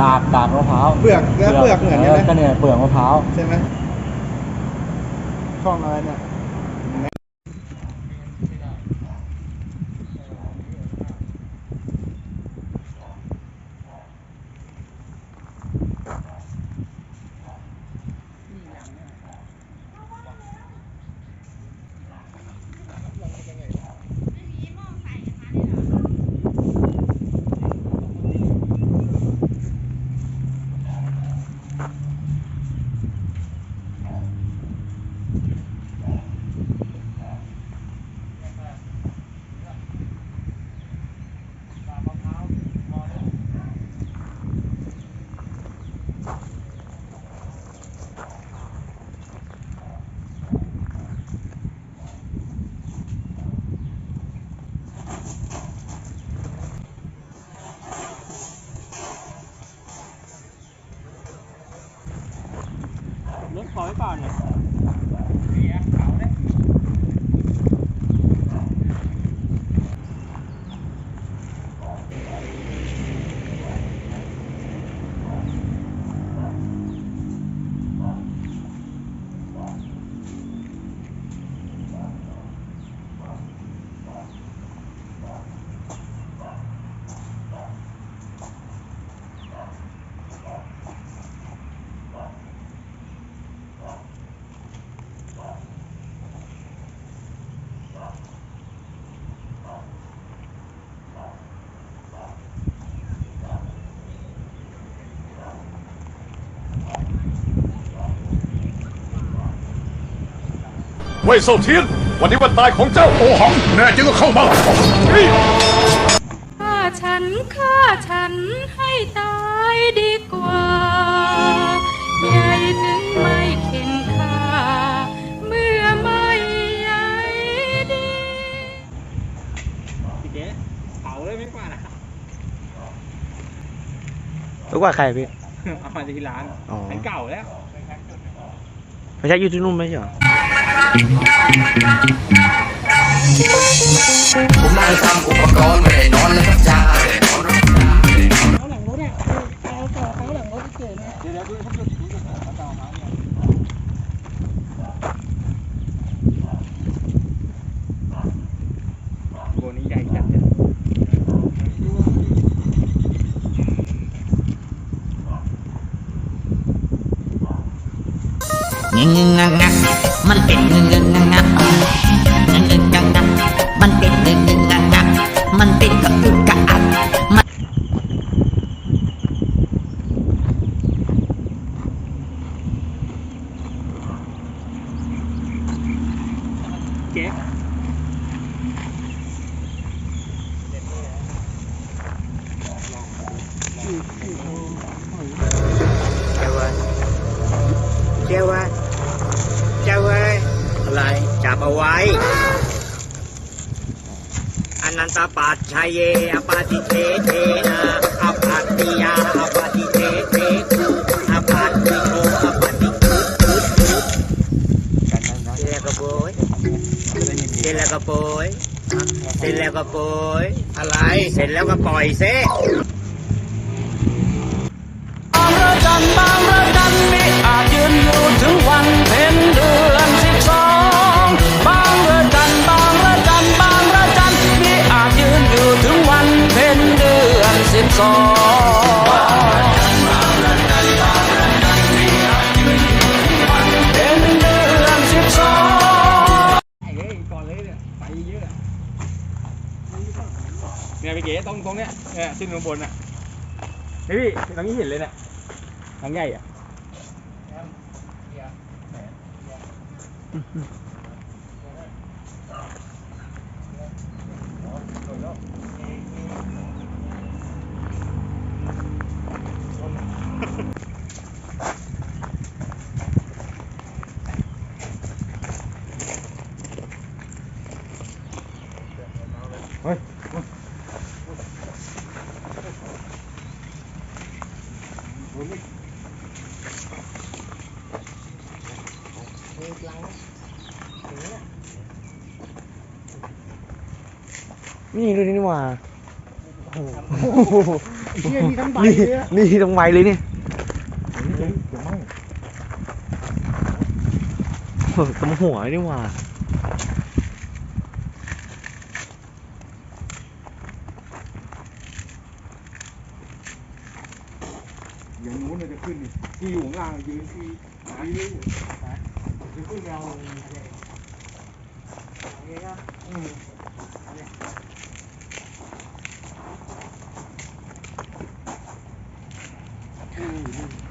กากกากมะพร้าวเปลือกเนื้อเปลือกเหมือนกันไหม ก็เนี่ยเปลือกมะพร้าว ใช่ไหมช่องอะไรเนี่ย รถขอไว้ก่อน เนี่ยเว่ยเซาเทียน วันนี้วันตายของเจ้าโอหังแน่จริงก็เข้ามาเฮ้ยฆ่าฉันฆ่าฉันให้ตายดีกว่าใหญ่ถึงไม่เข็นค่าเมื่อไม่ใหญ่ดีพี่เก๋เผาเลยไม่กว่านะรู้ว่าใครพี่ เอามาจากที่ร้านอ๋ออันเก่าแล้ว ไม่ใช่ยูทูบนุ่มไม่ใช่เหรอ ผมนั่งทำอุปกรณ์ มั อนันตปัจชัยเยอปาติเทเทนะอปัตติยาอปาติเทเทคุอปัตติโกอปาติคุคุคุเสร็จแล้วก็โปยเสร็จแล้วก็โปยเสร็จแล้วก็โปยอะไร เสร็จแล้วก็ปล่อยเซ่บางระจันบางระจันมิอาจยืนอยู่ถึงวันเพ็ญ สิบสองเป็นเดือนสิบสองไอ้เฮ้ยก่อนเลยเนี่ยไปเยอะเนี่ยพี่เก๋ตรงตรงเนี้ยเนี่ยขึ้นข้างบนอะนี่พี่ตรงนี้เห็นเลยเนี่ยทางใหญ่อะ นี่ดูนี่นี่หว่าโอ้โหนี่นี่ทั้งใบนี่เลยอะนี่ทั้งใบเลยเนี่ยเดี๋ยวเดี๋ยวมั่งเออตำหัวนี่หว่าอย่างนู้นเราจะขึ้นนี่ที่อยู่ข้างล่างยืนที่ยืนอยู่จะขึ้นไปเอาอืมแข Thank you.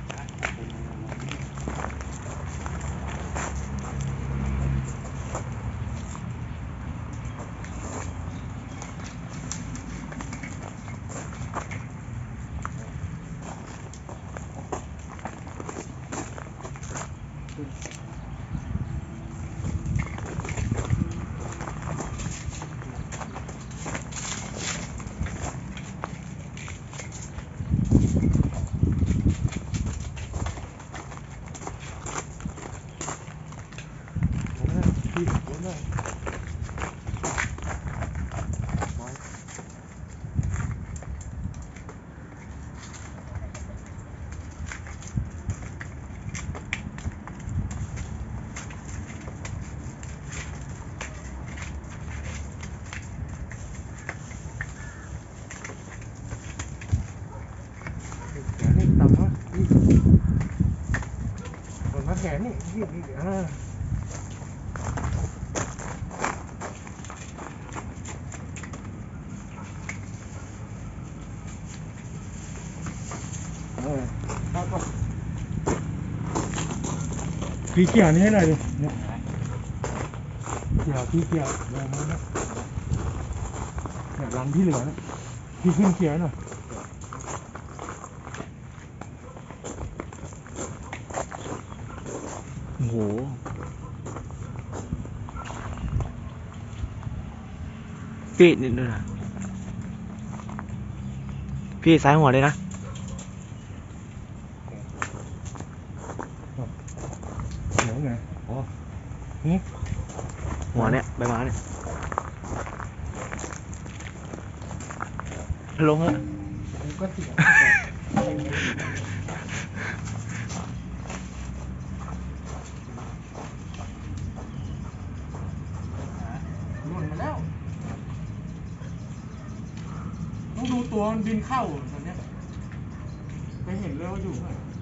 บนพักแขนนี่ยืดนี่อ่าเออครับก็พี่เโอ้โหพี่นี่ดูนะพี่ซ้ายหัวเลยนะเหลือไงอ๋อนี่หัวเนี่ยใบไม้เนี่ยลงเถอะผมก็เสียหล่นมาแล้ว้ตัวมันบินเข้าตอนเนี้ยไปเห็นเลยว่าอยู่ข้างหลัง